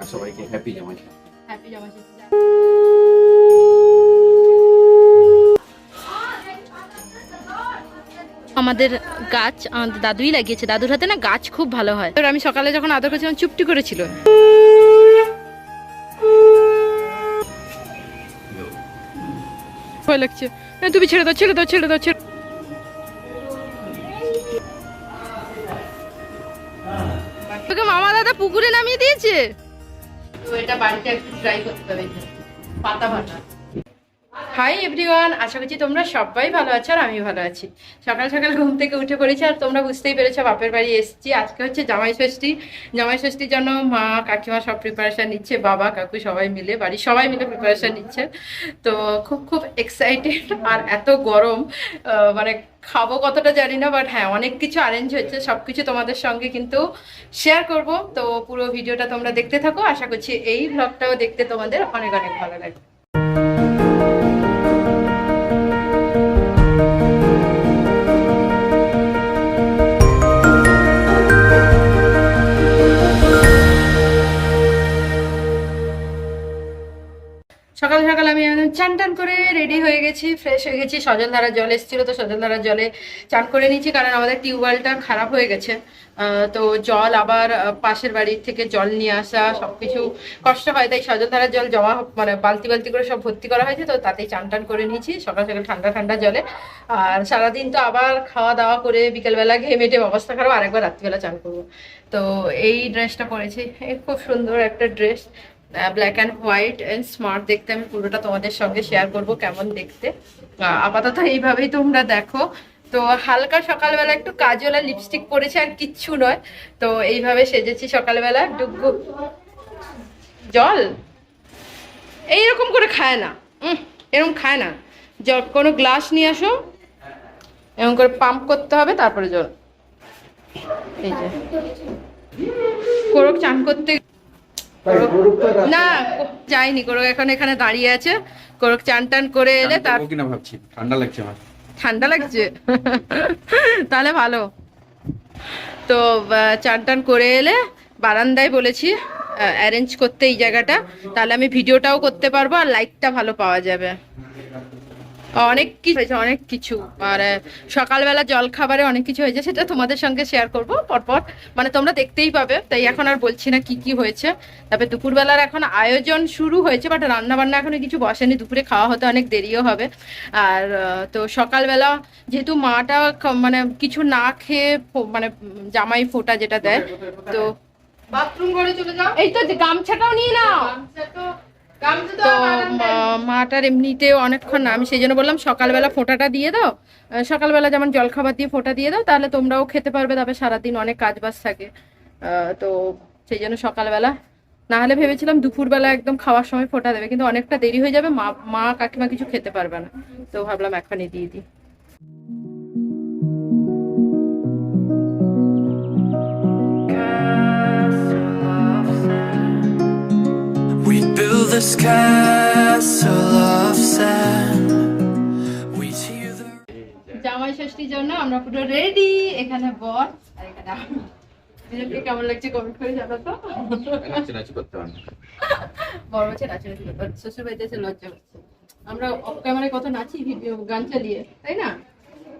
আর সবাইকে হ্যাপি জামাই। হ্যাপি জামাই আমাদের গাছ আমাদের দাদুই লাগিয়েছে। দাদুর হাতে না গাছ খুব ভালো হয়। আমি সকালে যখন আদর করেছিলাম চুপটি করেছিল। ভয় লাগছে। তুমি ছেড়ে দাও ছেড়ে দাও ছেড়ে দাও ছেড়ে তোকে মামা দাদা পুকুরে নামিয়ে দিয়েছে? এটা বাড়িতে একটু ট্রাই করতে হবে। পাতা ভাটা হাই এভরিওয়ান আশা করছি তোমরা সবাই ভালো আছো আর আমি ভালো আছি। সকাল সকাল ঘুম থেকে উঠে পড়েছি আর তোমরা বুঝতেই পেরেছ বাপের বাড়ি এসেছি। আজকে হচ্ছে জামাই ষষ্ঠী। জামাই ষষ্ঠীর জন্য মা, কাকিমা সব প্রিপারেশান নিচ্ছে, বাবা, কাকু সবাই মিলে, বাড়ির সবাই মিলে প্রিপারেশান নিচ্ছে। তো খুব খুব এক্সাইটেড আর এত গরম মানে খাব কতটা জানি না বাট হ্যাঁ অনেক কিছু অ্যারেঞ্জ হচ্ছে, সব কিছু তোমাদের সঙ্গে কিন্তু শেয়ার করব। তো পুরো ভিডিওটা তোমরা দেখতে থাকো। আশা করছি এই ভ্লগটাও দেখতে তোমাদের অনেক অনেক ভালো লাগবে। সকাল সকাল আমি একদম চান টান করে রেডি হয়ে গেছি ফ্রেশ হয়ে গেছি। সজলধারার জল এসেছিল তো সজলধারার জলে চান করে নিয়েছি, কারণ আমাদের টিউবওয়েলটা খারাপ হয়ে গেছে। তো জল আবার পাশের বাড়ির থেকে জল নিয়ে আসা, সবকিছু কষ্ট হয়, তাই সজলধারার জল জমা মানে বালতি বালতি করে সব ভর্তি করা হয়েছে, তো তাতেই চান টান করে নিয়েছি। সকাল সকাল ঠান্ডা ঠান্ডা জলে। আর সারাদিন তো আবার খাওয়া দাওয়া করে বিকেলবেলা ঘেমে টেমে অবস্থা খারাপ, আরেকবার রাত্রিবেলা চান করব। তো এই ড্রেসটা পরেছি। খুব সুন্দর একটা dress black and white and smart দেখতে আমি পুরোটা তোমাদের সঙ্গে শেয়ার করব কেমন দেখতে। আপাতত এইভাবেই তোমরা দেখো। তো হালকা সকালবেলা একটু আর লিপস্টিক পরেছে আর কিচ্ছু নয়। তো এইভাবে সেজেছি সকালবেলা ডুগু জল? এইরকম করে খায় না। এরকম খায় না। জল, কোনো গ্লাস নিয়ে আসো। এরকম করে পাম্প করতে হবে, তারপরে জল। এই যে। কোরক চান করতে না যাইনি যায়নি কোরক এখন এখানে দাঁড়িয়ে আছে। কোরক চান টান করে এলে তার কিনা ভাবছি। ঠান্ডা লাগছে আমার। ঠান্ডা লাগছে? তাহলে ভালো। তো চান টান করে এলে বারান্দায় বলেছি অ্যারেঞ্জ করতে এই জায়গাটা। তাহলে আমি ভিডিওটাও করতে পারব আর লাইকটা ভালো পাওয়া যাবে। অনেক কিছু হয়েছে অনেক কিছু। আর সকালবেলা জল খাবারে অনেক কিছু হয়েছে সেটা তোমাদের সঙ্গে শেয়ার করব পরপর। মানে তোমরা দেখতেই পাবে তাই এখন আর বলছি না কি কি হয়েছে। তারপরে দুপুরবেলার এখন আয়োজন শুরু হয়েছে বাট রান্না বান্না এখনও কিছু বসেনি। দুপুরে খাওয়া হতে অনেক দেরিও হবে। আর তো সকালবেলা যেহেতু মাটা মানে কিছু না খেয়ে মানে জামাই ফোঁটা যেটা দেয় তো বাথরুম ঘরে চলে যাও। এই তো গামছাটাও নিয়ে নাও। গামছা তো মাটার এমনিতেও অনেকক্ষণ না। আমি সেই জন্য বললাম সকালবেলা ফোঁটাটা দিয়ে দাও। সকালবেলা যেমন জলখাবার দিয়ে ফোঁটা দিয়ে দাও তাহলে তোমরাও খেতে পারবে তারপরে সারাদিন অনেক কাজ বাজ থাকে। তো সেই জন্য সকালবেলা না হলে ভেবেছিলাম দুপুরবেলা একদম খাওয়ার সময় ফোঁটা দেবে কিন্তু অনেকটা দেরি হয়ে যাবে মা মা কাকিমা কিছু খেতে পারবে না। তো ভাবলাম এখনই দিয়ে দিই। This castle of sand. We hear the জামাই ষষ্ঠীর জন্য আমরা পুরো রেডি এখানে বর আর এখানে আমি। দুজনকে কেমন লাগছে কমেন্ট করে জানো তো নাচানাচি করতে পারব না। বড় নাচানাচি করতে পারে। শ্বশুর বাড়িতে এসে লজ্জা করছে আমরা অফ ক্যামেরায় কত নাচি ভিডিও গান চালিয়ে তাই না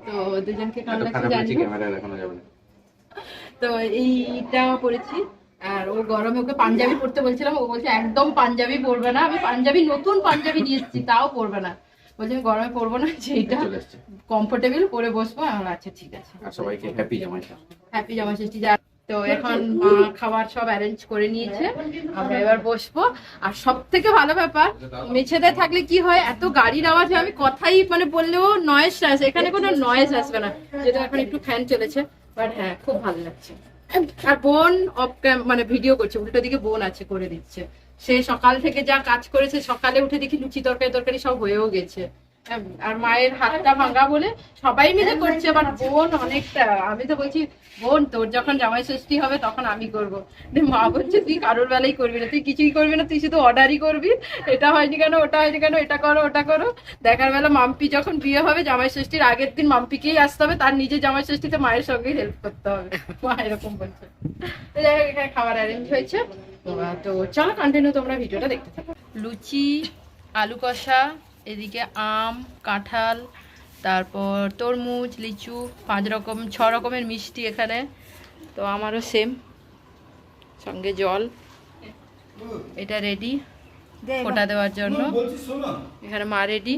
তো দুজনকে কেমন লাগছে জানি ক্যামেরা দেখানো যাবে না তো এইটা পরেছি আর ও গরমে ওকে পাঞ্জাবি পরতে বলছিলাম ও বলছে একদম পাঞ্জাবি পরবে না আমি পাঞ্জাবি নতুন পাঞ্জাবি নিয়ে এসেছি তাও পরবে না। বলছে আমি গরমে পরবো না যেটা কমফোর্টেবল পরে বসবো। আমার আচ্ছা ঠিক আছে। সবাইকে হ্যাপি জামাই হ্যাপি জামা ষষ্ঠী যা তো এখন মা খাবার সব অ্যারেঞ্জ করে নিয়েছে। আমরা এবার বসবো। আর সব থেকে ভালো ব্যাপার মেছেদের থাকলে কি হয় এত গাড়ির আওয়াজ হয় আমি কথাই মানে বললেও নয়েস আসে এখানে কোনো নয়েস আসবে না। যেহেতু এখন একটু ফ্যান চলেছে বাট হ্যাঁ খুব ভালো লাগছে। আর বোন অফ মানে ভিডিও করছে, উল্টো দিকে বোন আছে করে দিচ্ছে। সে সকাল থেকে যা কাজ করেছে, সকালে উঠে দেখি লুচি তরকারি তরকারি সব হয়েও গেছে। আর মায়ের হাতটা ভাঙা বলে সবাই মিলে করছে আবার বোন অনেকটা আমি তো বলছি বোন তোর যখন জামাই ষষ্ঠী হবে তখন আমি করব। মা বলছে তুই কারোর বেলাই করবি না তুই কিছুই করবি না তুই শুধু অর্ডারই করবি। এটা হয়নি কেন ওটা হয়নি কেন এটা করো ওটা করো। দেখার বেলা মাম্পি যখন বিয়ে হবে জামাই ষষ্ঠীর আগের দিন মাম্পিকেই আসতে হবে তার নিজে জামাই ষষ্ঠীতে মায়ের সঙ্গে হেল্প করতে হবে। মা এরকম বলছে। তো যাই হোক এখানে খাবার অ্যারেঞ্জ হয়েছে। তো চলো কন্টিনিউ তোমরা ভিডিওটা দেখতে থাকো। লুচি আলু কষা এদিকে আম কাঁঠাল তারপর তরমুজ লিচু পাঁচ রকম ছ রকমের মিষ্টি এখানে। তো আমারও সেম সঙ্গে জল। এটা রেডি ফোটা দেওয়ার জন্য। এখানে মা রেডি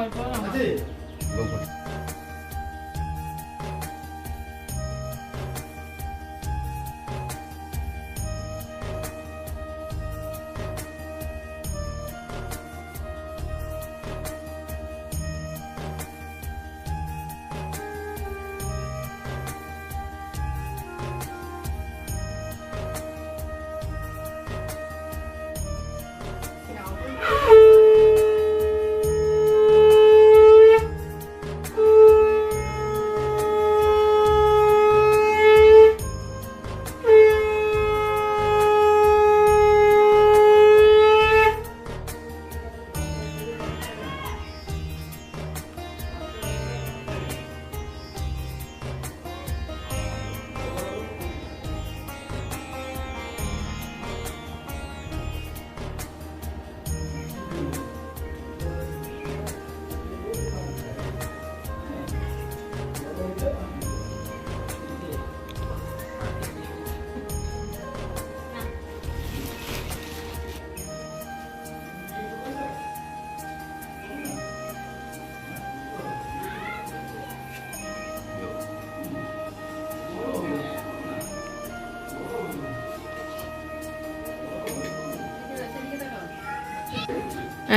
জামাই হওয়ার পর আমার বলব।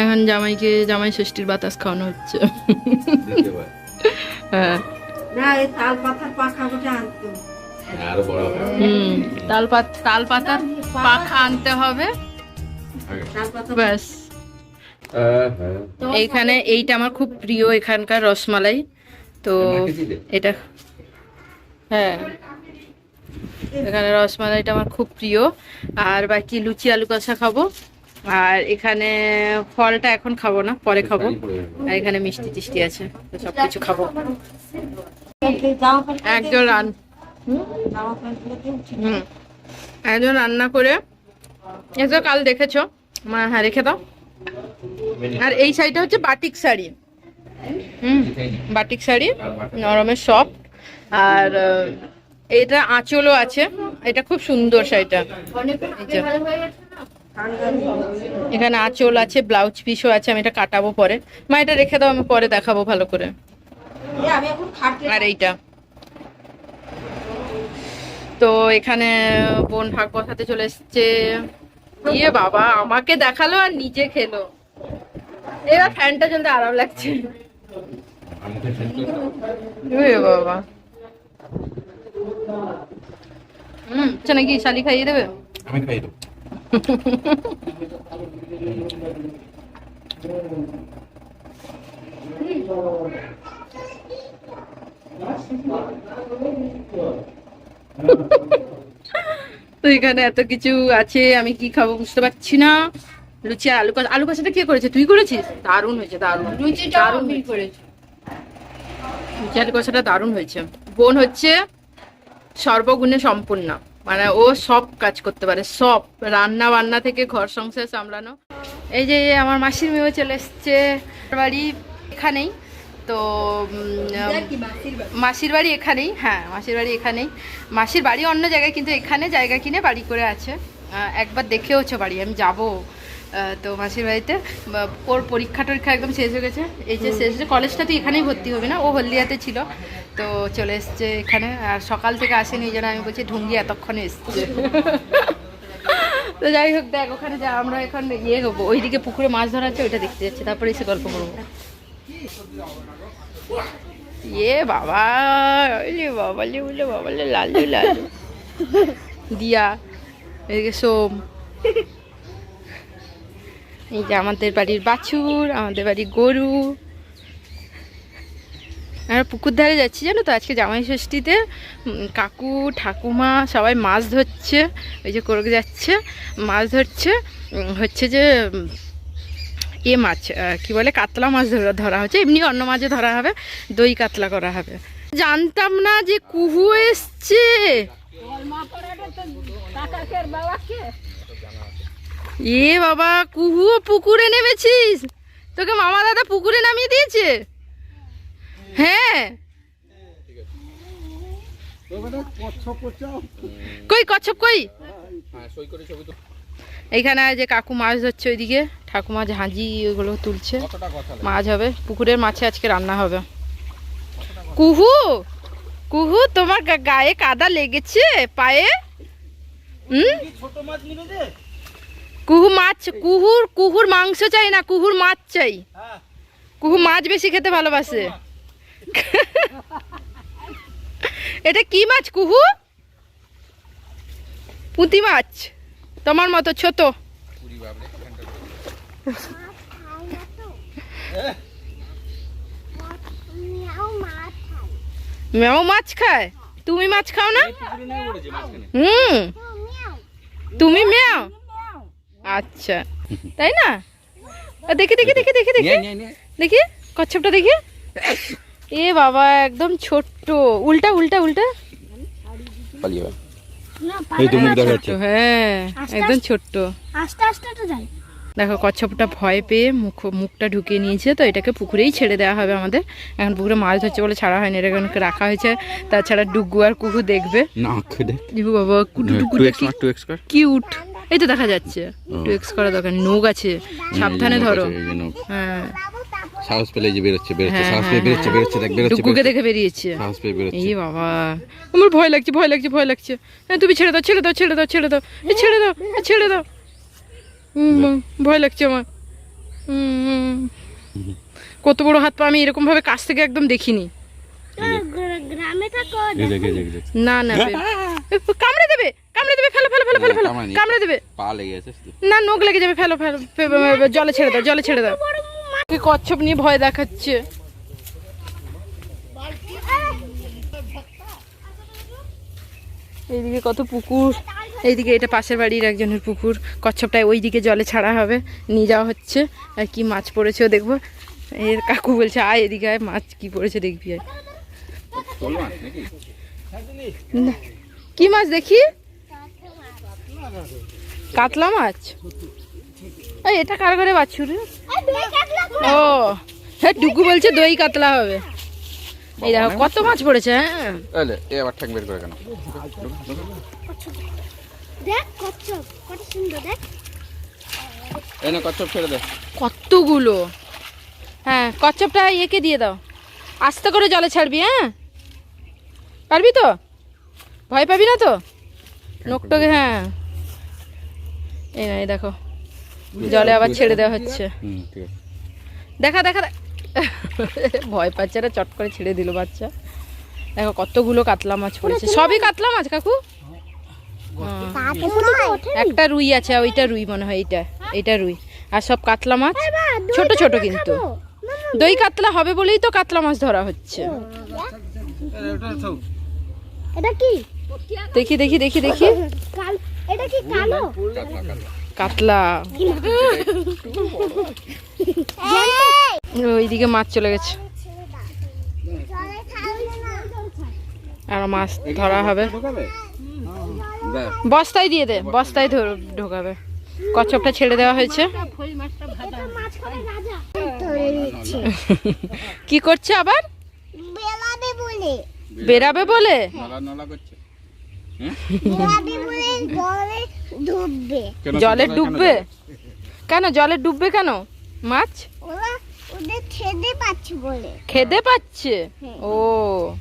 এখন জামাইকে জামাই ষষ্ঠীর বাতাস খাওয়ানো হচ্ছে। দেখি হ্যাঁ তাল পাতার পাখা আনতো? হুম তাল তাল পাতার পাখা আনতে হবে। আগে। তাল পাতা ব্যাস। এইখানে এইটা আমার খুব প্রিয় এখানকার রসমালাই। তো এটা হ্যাঁ। এখানে রসমালাইটা আমার খুব প্রিয়। আর বাকি লুচি আলু কষা খাব। আর এখানে ফলটা এখন খাব না পরে খাব। আর এখানে মিষ্টি টিষ্টি আছে তো সবকিছু খাব। একজন রান। হুম। একজন রান্না করে এসো কাল দেখেছ মা হ্যাঁ রেখে দাও। আর এই শাড়িটা হচ্ছে বাটিক শাড়ি। হুম বাটিক শাড়ি নরমের সফট। আর এটা আঁচলও আছে এটা খুব সুন্দর শাড়িটা। এখানে আঁচল আছে ব্লাউজ পিসও আছে আমি এটা কাটাবো পরে। মা এটা রেখে দাও আমি পরে দেখাবো ভালো করে। আর এইটা। তো এখানে বোন ভাগ বসাতে চলে এসছে। ইয়ে বাবা আমাকে দেখাল আর নিজে খেলো। এবার ফ্যানটা চলতে আরাম লাগছে। বাবা। হুম নাকি শালি খাইয়ে দেবে? আমি খাই দেবো। তো এখানে এত কিছু আছে আমি কি খাব বুঝতে পারছি না। লুচি আর আলু কষা। আলু কষাটা কে করেছে? তুই করেছিস? দারুণ হয়েছে দারুণ। লুচিটা দারুণ হয়েছে। লুচি আলু কষাটা দারুণ হয়েছে। বোন হচ্ছে সর্বগুণে সম্পূর্ণ। মানে ও সব কাজ করতে পারে সব। রান্না বান্না থেকে ঘর সংসার সামলানো। এই যে আমার মাসির মেয়েও চলে এসছে বাড়ি এখানেই। তো মাসির বাড়ি? এখানেই হ্যাঁ মাসির বাড়ি এখানেই। মাসির বাড়ি অন্য জায়গায় কিন্তু এখানে জায়গা কিনে বাড়ি করে আছে। একবার দেখেওছো বাড়ি আমি যাব। তো মাসির বাড়িতে ওর পরীক্ষা টরীক্ষা একদম শেষ হয়ে গেছে। এই যে শেষ হয়েছে। কলেজটা তো এখানেই ভর্তি হবে না ও হলদিয়াতে ছিল। তো চলে এসছে এখানে আর সকাল থেকে আসেনি যেন আমি বলছি ঢুঙ্গি এতক্ষণে এসছে। তো যাই হোক দেখ ওখানে যা আমরা এখন ইয়ে হব। ওইদিকে পুকুরে মাছ ধরা আছে ওইটা দেখতে যাচ্ছি। তারপরে এসে গল্প করব। ইয়ে বাবা ওলে বাবালে ওলে বাবালে লালু লালু। দিয়া এদিকে সোম। এই যে আমাদের বাড়ির বাছুর, আমাদের বাড়ির গরু। আমরা পুকুর ধারে যাচ্ছি, জানো তো? আজকে জামাই ষষ্ঠীতে কাকু, ঠাকুমা সবাই মাছ ধরছে। ওই যে করে যাচ্ছে, মাছ ধরছে। হচ্ছে যে এ মাছ কি বলে? কাতলা মাছ ধরা ধরা হচ্ছে। এমনি অন্য মাছে ধরা হবে, দই কাতলা করা হবে। জানতাম না যে কুহু এসছে। এ বাবা কুহু পুকুরে নেমেছিস? তোকে মামা দাদা পুকুরে নামিয়ে দিয়েছে? হ্যাঁ। কই, কচ্ছপ কই? এইখানে যে কাকু মাছ ধরছে ওইদিকে। ঠাকুমা ঝাঁঝি ওগুলো তুলছে। মাছ হবে। পুকুরের মাছে আজকে রান্না হবে। কুহু! কুহু, তোমার গায়ে কাদা লেগেছে? পায়ে? হুম? কুহু মাছ কুহুর কুহুর মাংস চাই না কুহুর মাছ চাই। কুহু মাছ বেশি খেতে ভালোবাসে। এটা কি মাছ কুহু? পুঁতি মাছ তোমার মতো ছোট। মেও মাছ খায়? তুমি মাছ খাও না? হুম। তুমি মেও আচ্ছা। তাই না? দেখি দেখি দেখি দেখি দেখি। দেখি কচ্ছপটা দেখি। এ বাবা একদম ছোট্ট। উল্টা উল্টা উল্টা। হ্যাঁ একদম ছোট্ট। আস্তে আস্তে তো যাই। দেখো কচ্ছপটা ভয় পেয়ে মুখ মুখটা ঢুকিয়ে নিয়েছে তো এটাকে পুকুরেই ছেড়ে দেওয়া হবে আমাদের। এখন পুকুরে মাছ ধরছে বলে ছাড়া হয়নি এটা এখন রাখা হয়েছে। তাছাড়া ডুগু আর কুকু দেখবে। না বাবা কর। কিউট। এই তো দেখা যাচ্ছে। এক্স করা দরকার আছে। সাবধানে ধরো। হ্যাঁ। সাহস পেলে যে বেরোচ্ছে বেরোচ্ছে হ্যাঁ, সাহস হ্যাঁ, পেয়ে বেরোচ্ছে হ্যাঁ। বেরোচ্ছে দেখ বেরোচ্ছে দেখে বেরিয়েছে। সাহস পেয়ে বেরোচ্ছে। এই বাবা। আমার ভয় লাগছে ভয় লাগছে ভয় লাগছে। হ্যাঁ তুমি ছেড়ে দাও ছেড়ে দাও ছেড়ে দাও ছেড়ে দাও। এই ছেড়ে দাও ছেড়ে দাও। ভয় লাগছে আমার। কত বড় হাত পা আমি এরকম ভাবে কাছ থেকে একদম দেখিনি। না না কামড়ে দেবে কামড়ে দেবে ফেলো ফেলো ফেলো ফেলো ফেলো কামড়ে দেবে। পা লেগে আছে না নখ লেগে যাবে ফেলো ফেলো জলে ছেড়ে দাও জলে ছেড়ে দাও। কি কচ্ছপ নিয়ে ভয় দেখাচ্ছে। এইদিকে কত পুকুর। এইদিকে এটা পাশের বাড়ির একজনের পুকুর। কচ্ছপটায় ওইদিকে জলে ছাড়া হবে নিয়ে যাওয়া হচ্ছে। আর কি মাছ পড়েছেও দেখব। এর কাকু বলছে আয় এদিকে আয় মাছ কি পড়েছে দেখবি আয়। নাকি? না। কি মাছ দেখি? কাতলা মাছ? এই এটা কার ঘরে বাছুর? ও হ্যাঁ ডুগু বলছে দই কাতলা হবে। এই দেখো কত মাছ পড়েছে হ্যাঁ? আবার ঠ্যাং বের করে কেন? দেখ কচ্ছপ কত সুন্দর দেখ। এই না কচ্ছপ কতগুলো? হ্যাঁ কচ্ছপটা ইয়েকে দিয়ে দাও। আস্তে করে জলে ছাড়বি হ্যাঁ? পারবি তো? ভয় পাবি না তো? নখটাকে হ্যাঁ। এই না এই দেখো। জলে আবার ছেড়ে দেওয়া হচ্ছে। হুম ঠিক আছে। দেখা দেখা ভয় পাচ্ছে না চট করে ছেড়ে দিল বাচ্চা। দেখো কতগুলো কাতলা মাছ পড়েছে। সবই কাতলা মাছ কাকু? হ্যাঁ। একটা রুই আছে আর ওইটা রুই মনে হয় এইটা এইটা রুই। আর সব কাতলা মাছ? ছোট ছোট কিন্তু। দই কাতলা হবে বলেই তো কাতলা মাছ ধরা হচ্ছে। এটা কি? দেখি দেখি দেখি দেখি। এটা কি কালো? কাতলা। ওইদিকে মাছ চলে গেছে। আর মাছ ধরা হবে। বস্তায় দিয়ে দে বস্তায় ধর- ঢোকাবে। কচ্ছপটা ছেড়ে দেওয়া হয়েছে। কি করছে আবার? বেলাবে বলে। বেরাবে বলে নলা নলা করছে বেলাবে বলে জলে ডুববে কেন জলে? ডুববে কেন জলে ডুববে কেন? মাছ? খেতে পাচ্ছে পাচ্ছে? ও।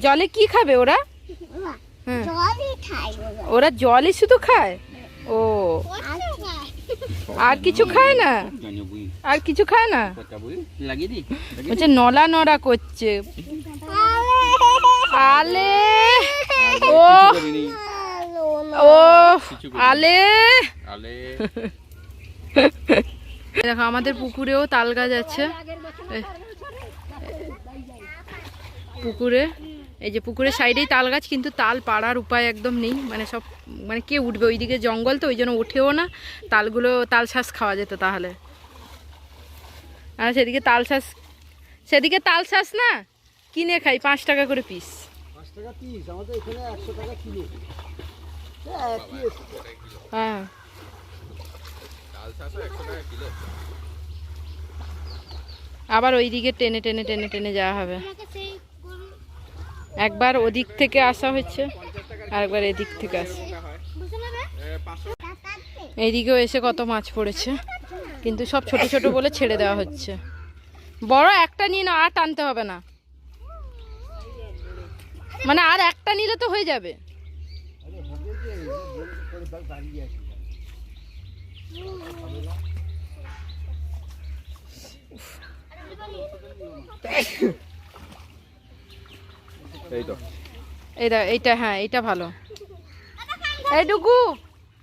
জলে কি খাবে ওরা? ওরা হ্যাঁ। জলই খায় ওরা। ওরা জলই শুধু খায়? ও। আর কিছু খায় না? আর কিছু খায় না? বলছে নলা নড়া করছে। আলে। ও ও আলে। আলে। দেখো আমাদের পুকুরেও তাল গাছ আছে। পুকুরে এই যে পুকুরের সাইডেই তাল গাছ কিন্তু তাল পাড়ার উপায় একদম নেই। মানে সব মানে কে উঠবে? ওইদিকে জঙ্গল তো ওই জন্য উঠেও না। তালগুলো তাল শ্বাস খাওয়া যেত তাহলে। আর সেদিকে তাল শ্বাস সেদিকে তাল শ্বাস না? কিনে খাই পাঁচ টাকা করে পিস হ্যাঁ আবার ওইদিকে টেনে টেনে টেনে টেনে যাওয়া হবে। একবার ওদিক থেকে আসা হচ্ছে আর একবার এদিক থেকে আসা। এইদিকেও এসে কত মাছ পড়েছে কিন্তু সব ছোট ছোট বলে ছেড়ে দেওয়া হচ্ছে। বড় একটা নিয়ে না আর টানতে হবে না। মানে আর একটা নিলে তো হয়ে যাবে। এই তো। এইটা এইটা হ্যাঁ এইটা ভালো। এই ডুগু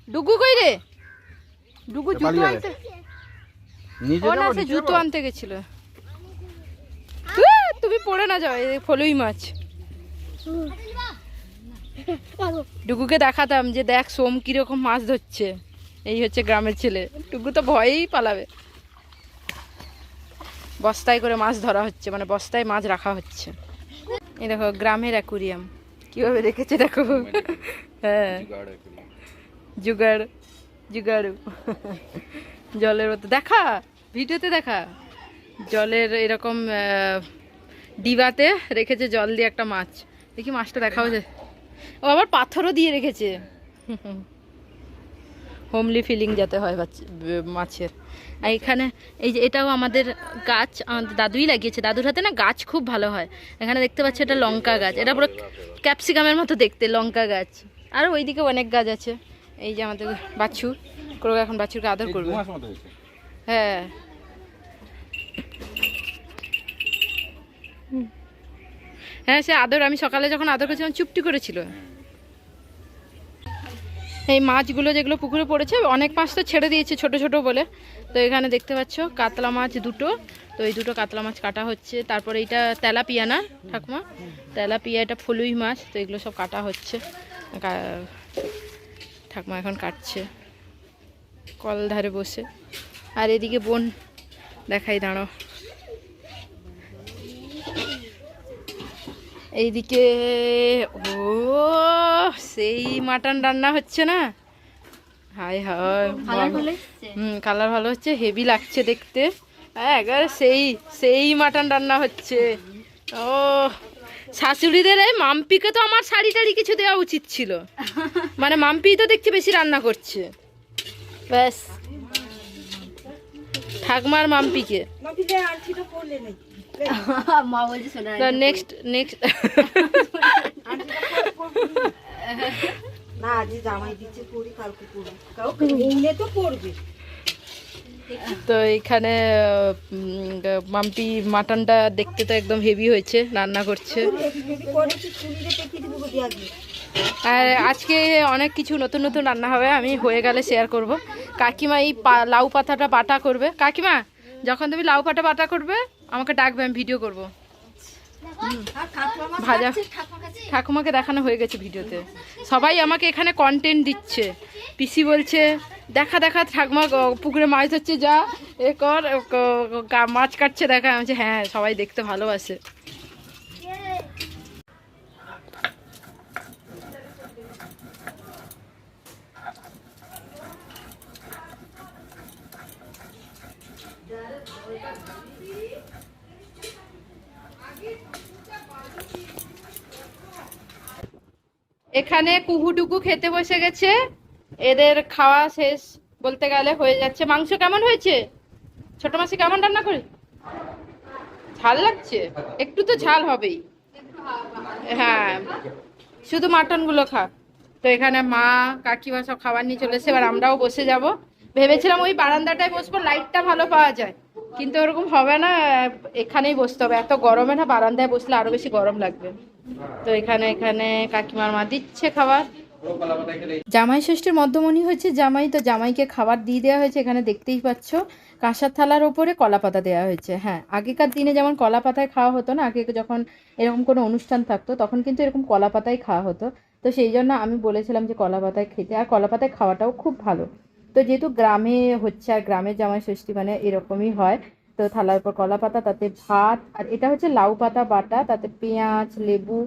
ডুগু কই রে? ডুগু জুতো আনতে নিজে ও না সে জুতো আনতে গেছিল। তুমি পড়ে না যাও এই ফলুই মাছ। ডুগুকে দেখাতাম যে দেখ সোম কীরকম মাছ ধরছে। এই হচ্ছে গ্রামের ছেলে। টুকু তো ভয়েই পালাবে। বস্তায় করে মাছ ধরা হচ্ছে মানে বস্তায় মাছ রাখা হচ্ছে। এই দেখো, গ্রামের অ্যাকুরিয়াম। কীভাবে রেখেছে দেখো? হ্যাঁ। জুগাড়ু জলের মতো। দেখা, ভিডিওতে দেখা। জলের এরকম ডিবাতে রেখেছে জল দিয়ে একটা মাছ। দেখি মাছটা দেখাও যে। ও আবার পাথরও দিয়ে রেখেছে। হোমলি ফিলিং যাতে হয় বাচ্চা- মাছের। আর এখানে এই যে এটাও আমাদের গাছ আমাদের দাদুই লাগিয়েছে। দাদুর হাতে না গাছ খুব ভালো হয়। এখানে দেখতে পাচ্ছি এটা লঙ্কা গাছ। এটা পুরো ক্যাপসিকামের মতো দেখতে লঙ্কা গাছ। আর ওইদিকে অনেক গাছ আছে। এই যে আমাদের বাছুর। করব এখন বাছুরকে আদর করবে। হ্যাঁ। হ্যাঁ সে আদর, আমি সকালে যখন আদর করেছিলাম, চুপটি করেছিল। এই মাছগুলো যেগুলো পুকুরে পড়েছে, অনেক মাছ তো ছেড়ে দিয়েছে, ছোট ছোট বলে। তো এখানে দেখতে পাচ্ছ, কাতলা মাছ দুটো। তো এই দুটো কাতলা মাছ কাটা হচ্ছে। তারপরে এইটা তেলাপিয়া না, ঠাকুমা? তেলাপিয়া, এটা ফলুই মাছ, তো এগুলো সব কাটা হচ্ছে। ঠাকুমা এখন কাটছে। কল ধারে বসে। আর এদিকে বোন, দেখাই দাঁড়ো এইদিকে ও সেই মাটন রান্না হচ্ছে না? হাই হাই হুম কালার ভালো হচ্ছে হেভি লাগছে দেখতে। হ্যাঁ একবারে সেই সেই মাটন রান্না হচ্ছে। ও শাশুড়িদের এই মাম্পিকে তো আমার শাড়ি টাড়ি কিছু দেওয়া উচিত ছিল। মানে মাম্পি তো দেখছি বেশি রান্না করছে। ব্যাস। ঠাকমার মাম্পিকে। মা বলছে শোনা নেক্সট নেক্সট না আজ জামাই দিচ্ছে পড়ি কালকে কাউকে নিলে তো পড়বে তো এখানে মাম্পি মাটনটা দেখতে তো একদম হেভি হয়েছে রান্না করছে। আর আজকে অনেক কিছু নতুন নতুন রান্না হবে আমি হয়ে গেলে শেয়ার করব। কাকিমা এই পা- লাউ পাতাটা বাটা করবে। কাকিমা যখন তুমি লাউ পাতা বাটা করবে আমাকে ডাকবে আমি ভিডিও করব। ভাজা। ঠাকুমাকে দেখানো হয়ে গেছে ভিডিওতে। সবাই আমাকে এখানে কন্টেন্ট দিচ্ছে। পিসি বলছে দেখা দেখা ঠাকুমা পুকুরে মাছ ধরছে যা এ কর মাছ কাটছে দেখা। আমি হ্যাঁ সবাই দেখতে ভালোবাসে। এখানে কুহুটুকু খেতে বসে গেছে। এদের খাওয়া শেষ বলতে গেলে হয়ে যাচ্ছে। মাংস কেমন হয়েছে? ছোট মাসি কেমন রান্না করে? ঝাল লাগছে? একটু তো ঝাল হবেই। হ্যাঁ শুধু মাটনগুলো খা। তো এখানে মা, কাকিমা সব খাবার নিয়ে চলে এসেছে। এবার আমরাও বসে যাব। ভেবেছিলাম ওই বারান্দাটায় বসবো, লাইটটা ভালো পাওয়া যায়। কিন্তু ওরকম হবে না, এখানেই বসতে হবে। এত গরমে না বারান্দায় বসলে আরও বেশি গরম লাগবে। তো এখানে এখানে কাকিমার মা দিচ্ছে খাবার। জামাই ষষ্ঠীর মধ্যমণি হয়েছে জামাই, তো জামাইকে খাবার দিয়ে দেওয়া হয়েছে, এখানে দেখতেই পাচ্ছ। কাঁসার থালার ওপরে কলা পাতা দেওয়া হয়েছে হ্যাঁ। আগেকার দিনে যেমন কলা পাতায় খাওয়া হতো না, আগে যখন এরকম কোনো অনুষ্ঠান থাকতো, তখন কিন্তু এরকম কলা পাতায় খাওয়া হতো। তো সেই জন্য আমি বলেছিলাম যে কলা পাতায় খেতে, আর কলা পাতায় খাওয়াটাও খুব ভালো। তো যেহেতু গ্রামে হচ্ছে, আর গ্রামের জামাই ষষ্ঠী মানে এরকমই হয় তো থালার উপর কলা পাতা, তাতে ভাত, আর এটা হচ্ছে লাউ পাতা বাটা, তাতে পেঁয়াজ, লেবু,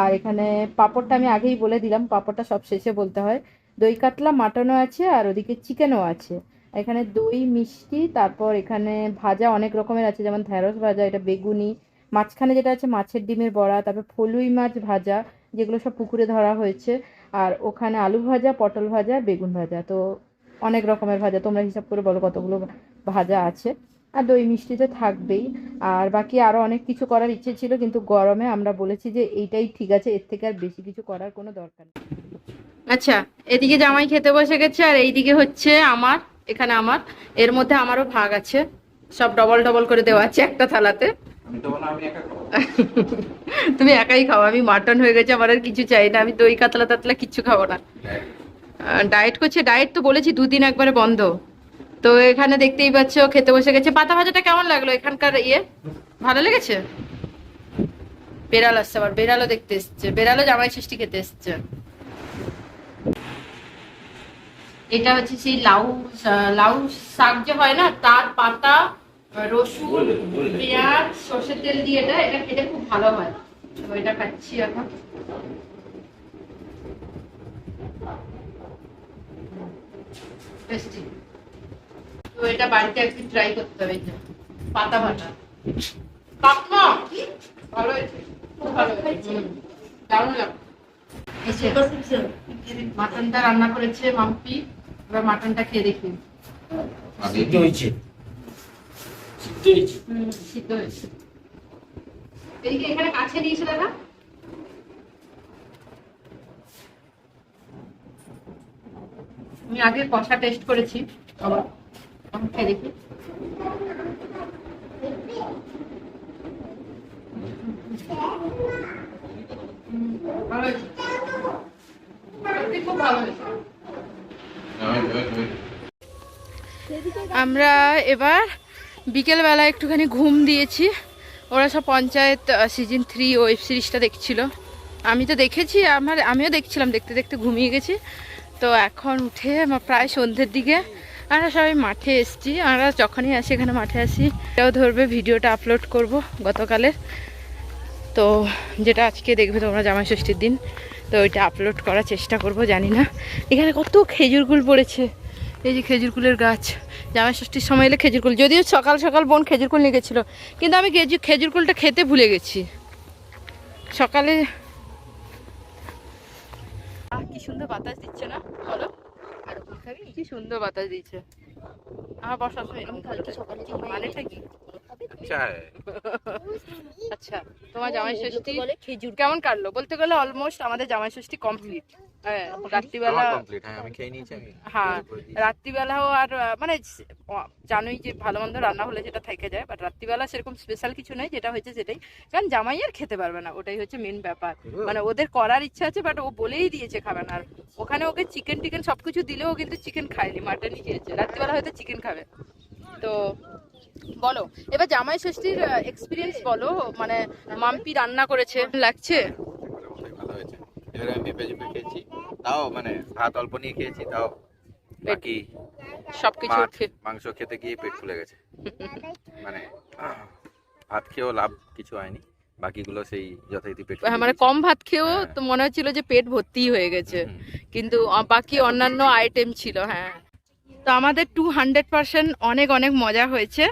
আর এখানে পাঁপড়টা আমি আগেই বলে দিলাম, পাঁপড়টা সব শেষে বলতে হয়। দই কাতলা, মাটনও আছে, আর ওদিকে চিকেনও আছে। এখানে দই, মিষ্টি, তারপর এখানে ভাজা অনেক রকমের আছে, যেমন ঢ্যাঁড়স ভাজা, এটা বেগুনি, মাঝখানে যেটা আছে মাছের ডিমের বড়া, তারপর ফলুই মাছ ভাজা, যেগুলো সব পুকুরে ধরা হয়েছে, আর ওখানে আলু ভাজা, পটল ভাজা, বেগুন ভাজা, তো অনেক রকমের ভাজা, তোমরা হিসাব করে বলো কতগুলো ভাজা আছে। আর দই মিষ্টি তো থাকবেই। আর বাকি আরও অনেক কিছু করার ইচ্ছে ছিল কিন্তু গরমে আমরা বলেছি যে এইটাই ঠিক আছে এর থেকে আর বেশি কিছু করার কোনো দরকার নেই। আচ্ছা এদিকে জামাই খেতে বসে গেছে আর এইদিকে হচ্ছে আমার এখানে আমার এর মধ্যে আমারও ভাগ আছে। সব ডবল ডবল করে দেওয়া আছে একটা থালাতে। তুমি একাই খাও আমি মাটন হয়ে গেছে আমার আর কিছু চাই না আমি দই কাতলা তাতলা কিচ্ছু খাব না। ডায়েট করছে ডায়েট তো বলেছি দুদিন একবারে বন্ধ। তো এখানে দেখতেই পাচ্ছ খেতে বসে গেছে। পাতা ভাজাটা কেমন লাগল এখানকার ইয়ে? ভালো লেগেছে? বেড়াল আসছে আবার বেড়ালও দেখতে এসছে। বেড়ালও জামাই ষষ্ঠী খেতে এসছে। এটা হচ্ছে সেই লাউ লাউ শাক যে হয় না তার পাতা রসুন পেঁয়াজ সর্ষের তেল দিয়ে এটা এটা খেতে খুব ভালো হয়। তো এটা খাচ্ছি এখন। টেস্টি। তো এটা বাড়িতে একদিন ট্রাই করতে হবে এটা। পাতা ভালো হয়েছে খুব ভালো হয়েছে। হুম, দারুণ লাগছে মাটনটা রান্না করেছে মাম্পি। এবার মাটনটা খেয়ে দেখি। সিদ্ধ হয়েছে। হুম, সিদ্ধ হয়েছে। এদিকে এখানে কাছে দিয়েছে দাদা। আমি আগে কষা টেস্ট করেছি। আবার? আমরা এবার বিকেলবেলা একটুখানি ঘুম দিয়েছি। ওরা সব পঞ্চায়েত সিজন থ্রি ওয়েব সিরিজটা দেখছিল। আমি তো দেখেছি, আমার, আমিও দেখছিলাম, দেখতে দেখতে ঘুমিয়ে গেছি। তো এখন উঠে প্রায় সন্ধ্যের দিকে আমরা সবাই মাঠে এসছি। আমরা যখনই আসি, এখানে মাঠে আসি। এটাও ধরবে, ভিডিওটা আপলোড করব গতকালের। তো যেটা আজকে দেখবে তোমরা জামাই ষষ্ঠীর দিন, তো ওইটা আপলোড করার চেষ্টা করব, জানি না। এখানে কত খেজুর গুল পড়েছে। এই যে খেজুর কুলের গাছ। জামাই ষষ্ঠীর সময় এলে খেজুর কুল যদিও সকাল সকাল বোন খেজুর কুল নিয়ে গেছিল কিন্তু আমি খেজুর খেজুর কুলটা খেতে ভুলে গেছি। সকালে কি সুন্দর বাতাস দিচ্ছে না? বলো। কি সুন্দর বাতাস দিচ্ছে আমার বসার সময় এরকম সকালে মানেটা কি আচ্ছা তোমার জামাই ষষ্ঠী খেজুর। কেমন কাটলো? বলতে গেলে অলমোস্ট আমাদের জামাই ষষ্ঠী কমপ্লিট হ্যাঁ রাত্রিবেলা হ্যাঁ খেয়ে নিয়েছি হ্যাঁ রাত্রিবেলাও আর মানে জানোই যে ভালো মন্দ রান্না হলে যেটা থেকে যায় বাট রাত্রিবেলা সেরকম স্পেশাল কিছু নেই যেটা হয়েছে সেটাই। কারণ জামাই আর খেতে পারবে না ওটাই হচ্ছে মেন ব্যাপার। মানে ওদের করার ইচ্ছা আছে বাট ও বলেই দিয়েছে খাবে না। আর ওখানে ওকে চিকেন টিকেন সবকিছু দিলেও কিন্তু চিকেন খায়নি মাটনই খেয়েছে। রাত্রিবেলা হয়তো চিকেন খাবে। তো বলো এবার জামাই ষষ্ঠীর এক্সপিরিয়েন্স বলো মানে মাম্পি রান্না করেছে লাগছে? এবারে আমি খেয়েছি। তাও মানে ভাত অল্প নিয়ে খেয়েছি তাও বাকি সবকিছু মাংস খেতে গিয়ে পেট ফুলে গেছে। মানে ভাত খেয়েও লাভ কিছু হয়নি বাকিগুলো সেই যথারীতি পেট হ্যাঁ, মানে কম ভাত খেয়েও হ্যাঁ। তো মনে হচ্ছিল যে পেট ভর্তি হয়ে গেছে। কিন্তু বাকি অন্যান্য আইটেম ছিল হ্যাঁ। তো আমাদের টু হান্ড্রেড অনেক অনেক মজা হয়েছে।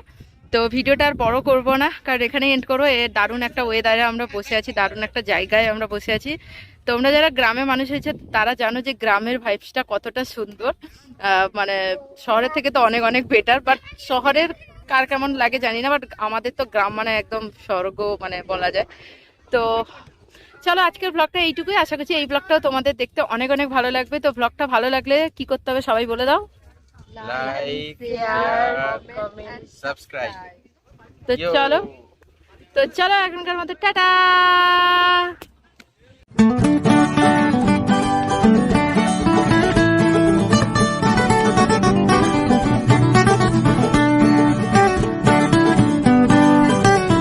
তো ভিডিওটা আর বড় করব না, কারণ এখানে এন্ড করব। এ দারুণ একটা ওয়েদারে আমরা বসে আছি, দারুণ একটা জায়গায় আমরা বসে আছি। তোমরা যারা গ্রামে মানুষ হয়েছে, তারা জানো যে গ্রামের ভাইবসটা কতটা সুন্দর। মানে শহরের থেকে তো অনেক অনেক বেটার বাট শহরের কার কেমন লাগে জানি না বাট আমাদের তো গ্রাম মানে একদম স্বর্গ মানে বলা যায়। তো চলো আজকের ব্লগটা এইটুকুই। আশা করছি এই ব্লগটাও তোমাদের দেখতে অনেক অনেক ভালো লাগবে। তো ব্লগটা ভালো লাগলে কি করতে হবে সবাই বলে দাও। তো চলো তো চলো এখনকার মতো টাটা!